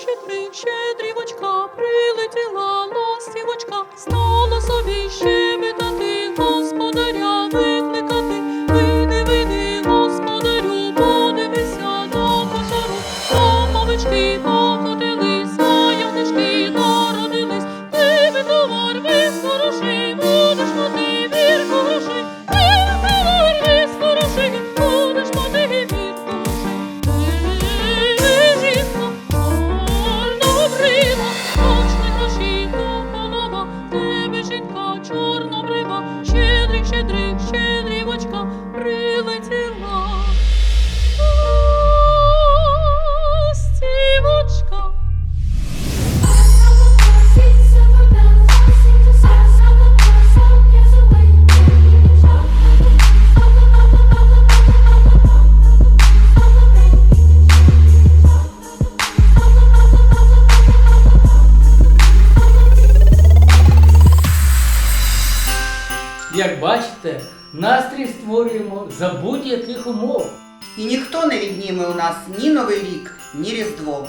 щедрик, щедрівочка, прилетіла ластівочка, стала собі щебетати, Як бачите, настрій створюємо за будь-яких умов. І ніхто не відніме у нас ні Новий рік, ні Різдво.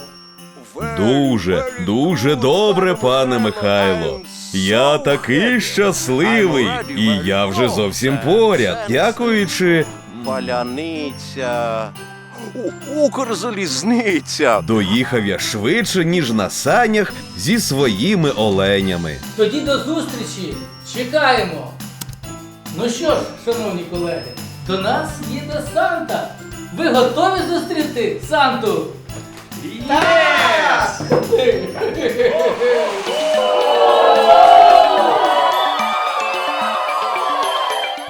Дуже, дуже добре, пане Михайло. Я такий щасливий, і я вже зовсім поряд, дякуючи Паляниця. Укрзалізниця. доїхав я швидше, ніж на санях зі своїми оленями. Тоді до зустрічі. Чекаємо. Ну що ж, шановні колеги, до нас їде Санта. Ви готові зустріти Санту? Так!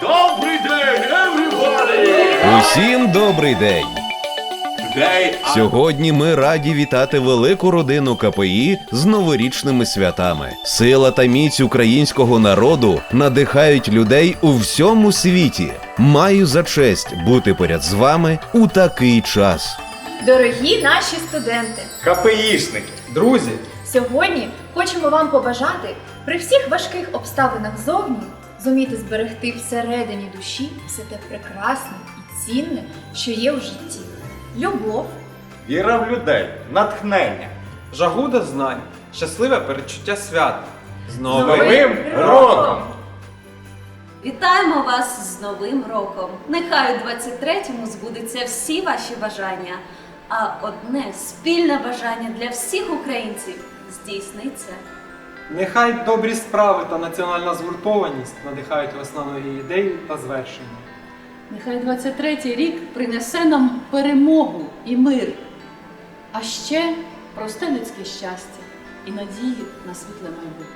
Добрий день, everybody! Усім добрий день! Сьогодні ми раді вітати велику родину КПІ з новорічними святами. Сила та міць українського народу надихають людей у всьому світі. Маю за честь бути поряд з вами у такий час. Дорогі наші студенти, КПІшники, друзі, сьогодні хочемо вам побажати при всіх важких обставинах зовні зуміти зберегти всередині душі все те прекрасне і цінне, що є в житті. Любов, віра в людей, натхнення, жагу до знань, щасливе передчуття свята. З Новим роком! Вітаємо вас з Новим роком! Нехай у 23-му збудуться всі ваші бажання, а одне спільне бажання для всіх українців здійсниться. Нехай добрі справи та національна згуртованість надихають вас на нові ідеї та звершення. Нехай 23-й рік принесе нам перемогу і мир, а ще просте людське щастя і надію на світле майбутнє.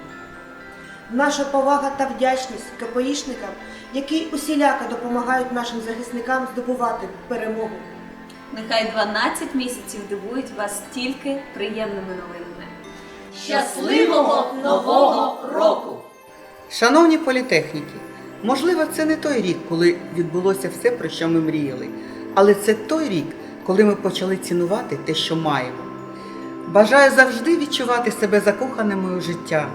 Наша повага та вдячність КПІшникам, які усіляко допомагають нашим захисникам здобувати перемогу. Нехай 12 місяців дивують вас тільки приємними новинами. Щасливого нового року! Шановні політехніки, можливо, це не той рік, коли відбулося все, про що ми мріяли, але це той рік, коли ми почали цінувати те, що маємо. Бажаю завжди відчувати себе закоханими у життя.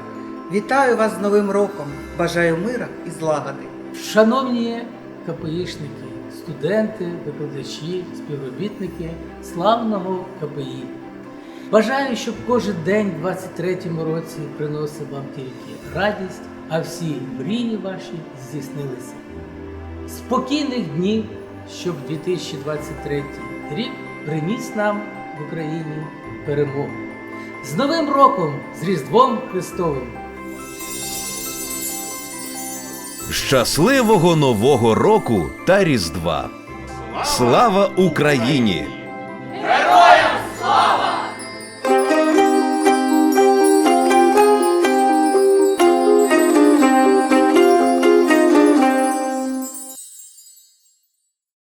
Вітаю вас з Новим роком! Бажаю мира і злагоди! Шановні КПІшники, студенти, викладачі, співробітники славного КПІ. Бажаю, щоб кожен день в 23-му році приносив вам тільки радість, а всі мрії ваші здійснилися. Спокійних днів, щоб 2023 рік приніс нам в Україні перемогу. З Новим роком, з Різдвом Христовим! Щасливого нового року та Різдва! Слава Україні!